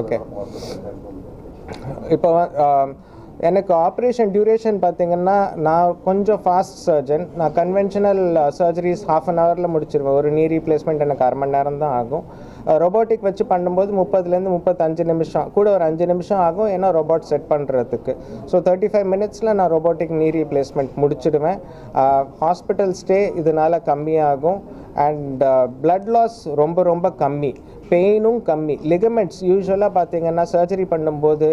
Okay. இப்போ எனக்கு operation duration பார்த்தீங்கன்னா நான் கொஞ்சம் ஃபாஸ்ட் சர்ஜன் நான் கன்வென்ஷனல் சர்ஜரிஸ் ஹாஃப் அன் ஹவரில் முடிச்சிருவேன். ஒரு நீ ரீப்ளேஸ்மெண்ட் எனக்கு அரை மணி நேரம் தான் ஆகும். ரொபோட்டிக் வச்சு பண்ணும்போது முப்பதுலேருந்து முப்பத்தஞ்சு நிமிஷம். கூட ஒரு அஞ்சு நிமிஷம் ஆகும் ஏன்னா ரோபோட் செட் பண்ணுறதுக்கு ஸோ தேர்ட்டி ஃபைவ் மினிட்ஸில் நான் robotic knee replacement முடிச்சிடுவேன். Hospital stay இதனால் கம்மியாகும். அண்ட் பிளட் லாஸ் ரொம்ப ரொம்ப கம்மி. பெயினும் கம்மி. லிகமெண்ட்ஸ் யூஸ்வலாக பார்த்தீங்கன்னா சர்ஜரி பண்ணும்போது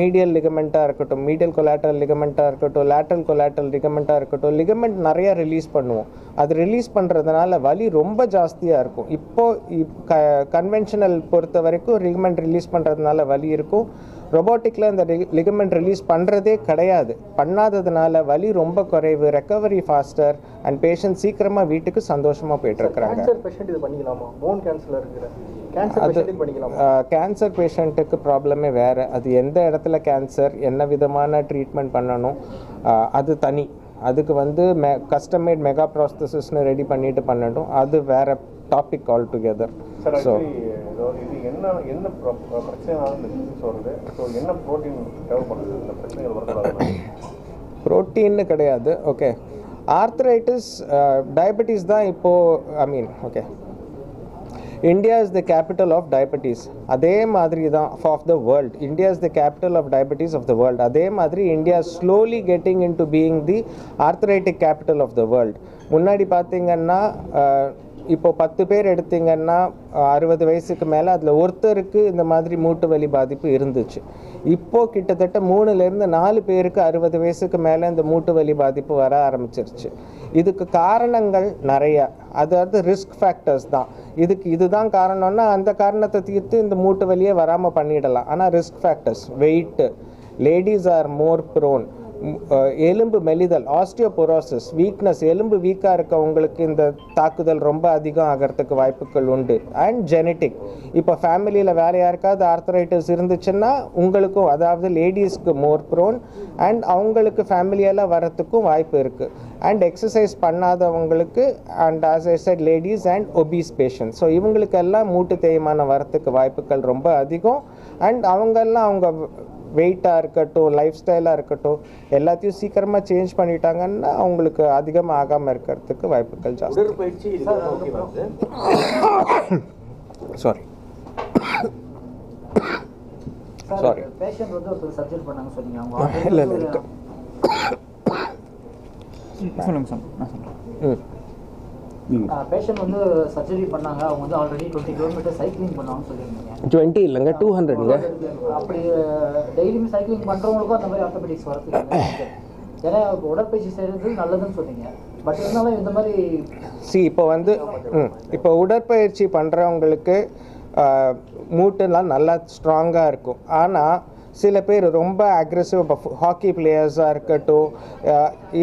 மீடியல் லிகமெண்ட்டாக இருக்கட்டும் மீடியல் கொலாட்டல் லிகமெண்ட்டாக இருக்கட்டும் லேட்ரல் கொலாட்டல் லிகமெண்ட்டாக இருக்கட்டும் லிகமெண்ட் நிறையா ரிலீஸ் பண்ணுவோம். அது ரிலீஸ் பண்ணுறதுனால வலி ரொம்ப ஜாஸ்தியாக இருக்கும். இப்போது க கன்வென்ஷனல் பொறுத்த வரைக்கும் லிகமெண்ட் ரிலீஸ் பண்ணுறதுனால வலி இருக்கும். ரொபோட்டிக்கில் இந்த லிகமெண்ட் ரிலீஸ் பண்ணுறதே கிடையாது. பண்ணாததுனால வலி ரொம்ப குறைவு ரெக்கவரி ஃபாஸ்டர் அண்ட் பேஷண்ட் சீக்கிரமாக வீட்டுக்கு சந்தோஷமாக போயிட்டுருக்குறாங்க. போன் கேன்சர் பேஷண்ட்டுக்கு ப்ராப்ளமே வேறு. அது எந்த இடத்துல கேன்சர் என்ன விதமான ட்ரீட்மெண்ட் பண்ணணும் அது தனி. அதுக்கு வந்து மெ கஸ்டமேட் மெகா ப்ராஸ்தசிஸ்னு ரெடி பண்ணிட்டு பண்ணணும் அது வேற topic all together sir actually இது என்ன என்ன பிர- பிர- பிரச்சனைனால இந்த ஸோ என்ன ப்ரோட்டீன் தேவைப்படுது? இந்த பிரச்சனைகள் வரக்கூடாது ப்ரோட்டீன்னு கிடையாது. ஓகே ஆர்த்ரைட்டிஸ் டயபெட்டிஸ் தான் இப்போது I mean okay India is the capital of diabetes அதே மாதிரி தான் of the world India is the capital of diabetes of the world அதே மாதிரி India slowly getting into being the arthritic capital of the world முன்னாடி பார்த்தீங்கன்னா அஹ், இப்போ பத்து பேர் எடுத்தீங்கன்னா அறுபது வயசுக்கு மேலே அதில் ஒருத்தருக்கு இந்த மாதிரி மூட்டு வலி பாதிப்பு இருந்துச்சு. இப்போ கிட்டத்தட்ட மூணுலேருந்து நாலு பேருக்கு அறுபது வயசுக்கு மேலே இந்த மூட்டு வலி பாதிப்பு வர ஆரம்பிச்சிருச்சு. இதுக்கு காரணங்கள் நிறையா. அதாவது ரிஸ்க் ஃபேக்டர்ஸ் தான். இதுக்கு இதுதான் காரணம்னா அந்த காரணத்தை தீர்த்து இந்த மூட்டு வலியே வராமல் பண்ணிடலாம். ஆனால் risk factors weight ladies are more prone எலும்பு மெலிதல் ஆஸ்டியோபொரோசிஸ் வீக்னஸ் எலும்பு வீக்காக இருக்கவங்களுக்கு இந்த தாக்குதல் ரொம்ப அதிகம் ஆகிறதுக்கு வாய்ப்புகள் உண்டு. அண்ட் ஜெனட்டிக் இப்போ ஃபேமிலியில் வேறு யாருக்காவது ஆர்த்தரைட்டிஸ் இருந்துச்சுன்னா உங்களுக்கும் அதாவது லேடிஸ்க்கு மோர் ப்ரோன் அண்ட் அவங்களுக்கு ஃபேமிலியெல்லாம் வரத்துக்கும் வாய்ப்பு இருக்குது and exercise பண்ணாதவங்களுக்கு and as I said ladies and obese patient so இவங்களுக்கெல்லாம் மூட்டு தேய்மானம் வரத்துக்கு வாய்ப்புகள் ரொம்ப அதிகம். அண்ட் அவங்கெல்லாம் அவங்க வெயிட்டாக இருக்கட்டும் லைஃப் ஸ்டைலாக இருக்கட்டும் எல்லாத்தையும் சீக்கிரமாக சேஞ்ச் பண்ணிட்டாங்கன்னா அவங்களுக்கு அதிகமாக ஆகாமல் இருக்கிறதுக்கு வாய்ப்புகள் ஜாஸ்தி. சார் சாரி இல்லை இல்லை சொல்லுங்க சார் நான் சொல்கிறேன் ம். பேஷண்ட் வந்து சர்ஜரி பண்ணாங்க. அவங்க வந்து ஆல்ரெடி டுவெண்ட்டி கிலோமீட்டர் சைக்கிளிங் பண்ணாங்கன்னு சொல்லியிருந்தீங்க. டுவெண்ட்டி இல்லைங்க டூ ஹண்ட்ரட்ங்க அப்படி டெய்லியும் சைக்கிளிங் பண்றவங்களுக்கும் அந்த மாதிரி ஆர்த்தோபெடிக்ஸ் reason? ஏன்னா உடற்பயிற்சி செய்யறது நல்லதுன்னு சொன்னீங்க. பட் இருந்தாலும் இந்த மாதிரி சி இப்போ வந்து இப்போ உடற்பயிற்சி பண்ணுறவங்களுக்கு மூட்டுலாம் நல்லா ஸ்ட்ராங்காக இருக்கும். ஆனால் சில பேர் ரொம்ப அக்ரெசிவ் இப்போ ஹாக்கி பிளேயர்ஸாக இருக்கட்டும்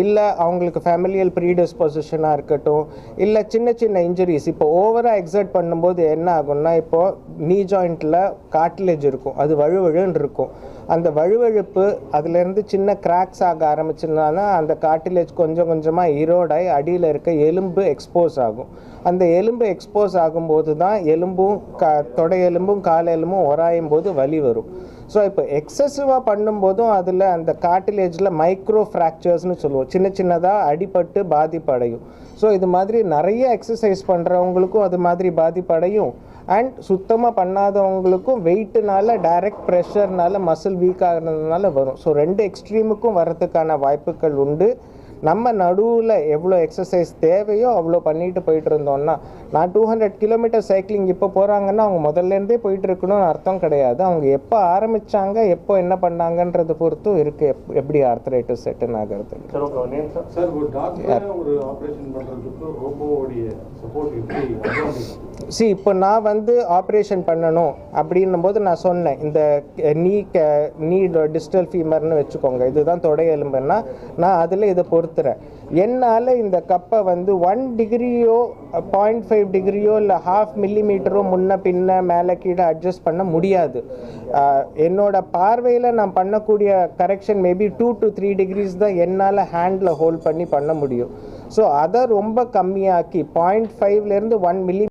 இல்லை அவங்களுக்கு ஃபேமிலியல் ப்ரீடிஸ்பொசிஷனாக இருக்கட்டும் இல்லை சின்ன சின்ன இன்ஜுரிஸ் இப்போ ஓவராக எக்ஸர்ட் பண்ணும்போது என்ன ஆகும்னா இப்போது நீ ஜாயிண்ட்டில் காட்லேஜ் இருக்கும். அது வழுவழுன்னு இருக்கும். அந்த வழுவழுப்பு அதுலேருந்து சின்ன கிராக்ஸ் ஆக ஆரம்பிச்சுனால அந்த காட்டிலேஜ் கொஞ்சம் கொஞ்சமாக ஈரோடாய் அடியில் இருக்க எலும்பு எக்ஸ்போஸ் ஆகும். அந்த எலும்பு எக்ஸ்போஸ் ஆகும்போது தான் எலும்பும் க தொடை எலும்பும் கால் எலும்பும் உராயும் போது வலி வரும். ஸோ இப்போ எக்ஸசிவாக பண்ணும்போதும் அதில் அந்த காட்டிலேஜில் மைக்ரோ ஃப்ராக்சர்ஸ்னு சொல்லுவோம். சின்ன சின்னதாக அடிபட்டு பாதிப்படையும். ஸோ இது மாதிரி நிறைய எக்ஸசைஸ் பண்ணுறவங்களுக்கும் அது மாதிரி பாதிப்படையும். அண்ட் சுத்தமாக பண்ணாதவங்களுக்கும் வெயிட்டுனால டைரக்ட் ப்ரெஷர்னால மசில் வீக் ஆகிறதுனால வரும். ஸோ ரெண்டு எக்ஸ்ட்ரீமுக்கும் வரதுக்கான வாய்ப்புகள் உண்டு. நம்ம நடுவில் எவ்வளோ எக்ஸசைஸ் தேவையோ அவ்வளோ பண்ணிட்டு போயிட்டு இருந்தோம்னா நான் டூ ஹண்ட்ரட் கிலோமீட்டர் சைக்கிளிங் இப்போ போகிறாங்கன்னா அவங்க முதல்லேருந்தே போயிட்டு இருக்கணும்னு அர்த்தம் கிடையாது. அவங்க எப்போ ஆரம்பிச்சாங்க எப்போ என்ன பண்ணாங்கன்றதை பொறுத்தும் இருக்குது எப் எப்படி ஆர்த்தரைட்டிஸ் செட்டுன்னு ஆகிறது. Sir okay name sir sir ஒரு டாக்டர் ஒரு ஆபரேஷன் பண்றதுக்கு ரோபோவுடைய சப்போர்ட் எப்படி advantage? சி இப்போ நான் வந்து ஆப்ரேஷன் பண்ணணும் அப்படின்னும் போது நான் சொன்னேன். இந்த நீ க நீ டிஸ்டல் ஃபீமர்னு வச்சுக்கோங்க. இதுதான் தொடை எலும்புன்னா நான் அதில் இதை பொறுத்துறேன் என்னால் இந்த கப்பை வந்து ஒன் டிகிரியோ பாயிண்ட் ஃபைவ் டிகிரியோ இல்லை ஹாஃப் மில்லிமீட்டரோ முன்ன பின்ன மேலே கீழே அட்ஜஸ்ட் பண்ண முடியாது. என்னோட பார்வையில் நான் பண்ணக்கூடிய correction maybe two to three degrees தான் என்னால் ஹேண்டில் ஹோல்ட் பண்ணி பண்ண முடியும். ஸோ அதை ரொம்ப கம்மியாக்கி பாயிண்ட் ஃபைவ்லேருந்து ஒன் மில்லி